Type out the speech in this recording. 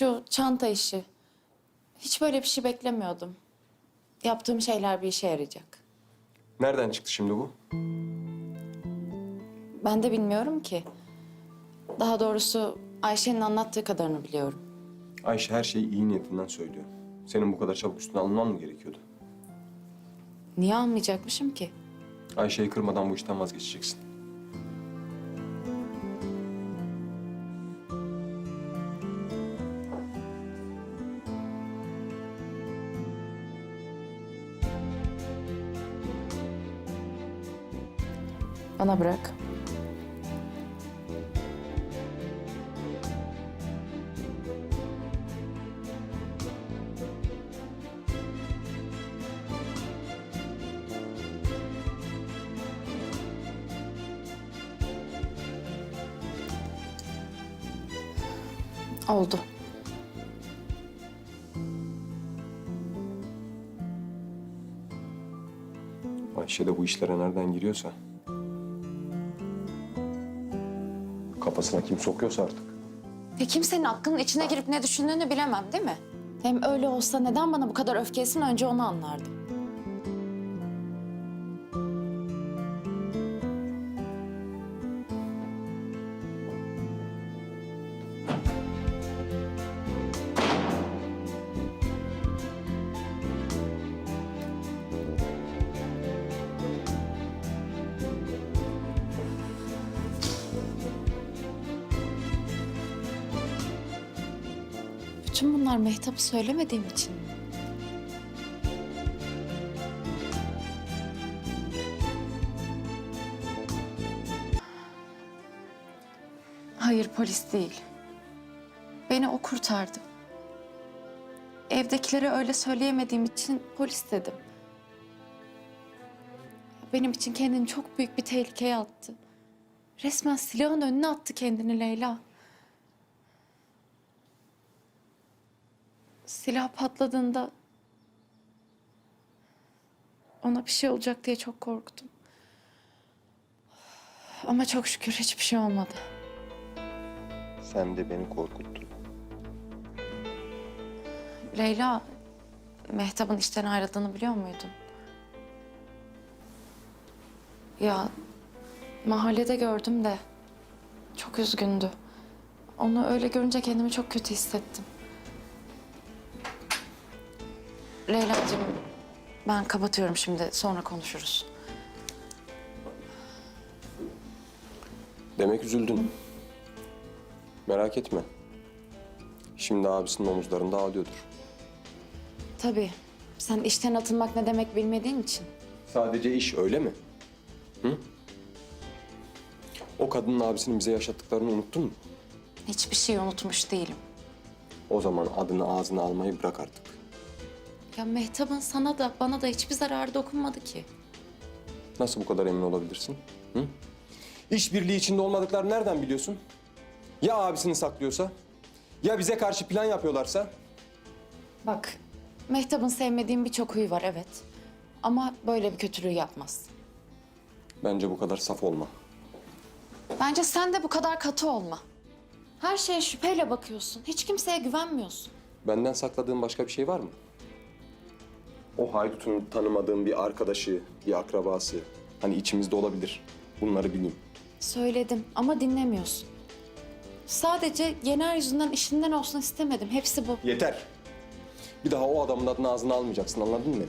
Şu çanta işi. Hiç böyle bir şey beklemiyordum. Yaptığım şeyler bir işe yarayacak. Nereden çıktı şimdi bu? Ben de bilmiyorum ki. Daha doğrusu Ayşe'nin anlattığı kadarını biliyorum. Ayşe her şeyi iyi niyetinden söylüyor. Senin bu kadar çabuk üstüne alınman mı gerekiyordu? Niye almayacakmışım ki? Ayşe'yi kırmadan bu işten vazgeçeceksin. Bana bırak. Oldu. Ayşe de bu işlere nereden giriyorsa... Kafasına kim sokuyorsa artık. Ya kimsenin aklının içine girip ne düşündüğünü bilemem değil mi? Hem öyle olsa neden bana bu kadar öfkelisin önce onu anlardım. Bütün bunlar Mehtap'ı söylemediğim için mi? Hayır polis değil. Beni o kurtardı. Evdekilere öyle söyleyemediğim için polis dedim. Benim için kendini çok büyük bir tehlikeye attı. Resmen silahın önüne attı kendini Leyla. Silah patladığında ona bir şey olacak diye çok korktum. Ama çok şükür hiçbir şey olmadı. Sen de beni korkuttun. Leyla, Mehtap'ın işten ayrıldığını biliyor muydun? Ya mahallede gördüm de çok üzgündü. Onu öyle görünce kendimi çok kötü hissettim. Leyla'cığım ben kapatıyorum şimdi sonra konuşuruz. Demek üzüldün. Merak etme. Şimdi abisinin omuzlarında ağlıyordur. Tabii sen işten atılmak ne demek bilmediğin için. Sadece iş öyle mi? Hı? O kadının abisinin bize yaşattıklarını unuttun mu? Hiçbir şey unutmuş değilim. O zaman adını ağzına almayı bırak artık. Ya Mehtap'ın sana da bana da hiçbir zararı dokunmadı ki. Nasıl bu kadar emin olabilirsin? Hı? İşbirliği içinde olmadıklarını nereden biliyorsun? Ya abisini saklıyorsa? Ya bize karşı plan yapıyorlarsa? Bak, Mehtap'ın sevmediğim birçok huyu var evet. Ama böyle bir kötülüğü yapmaz. Bence bu kadar saf olma. Bence sen de bu kadar katı olma. Her şeye şüpheyle bakıyorsun. Hiç kimseye güvenmiyorsun. Benden sakladığın başka bir şey var mı? O haydutun tanımadığım bir arkadaşı, bir akrabası. Hani içimizde olabilir. Bunları bileyim. Söyledim ama dinlemiyorsun. Sadece Yener yüzünden işinden olsun istemedim. Hepsi bu. Yeter. Bir daha o adamın adını ağzına almayacaksın anladın mı beni?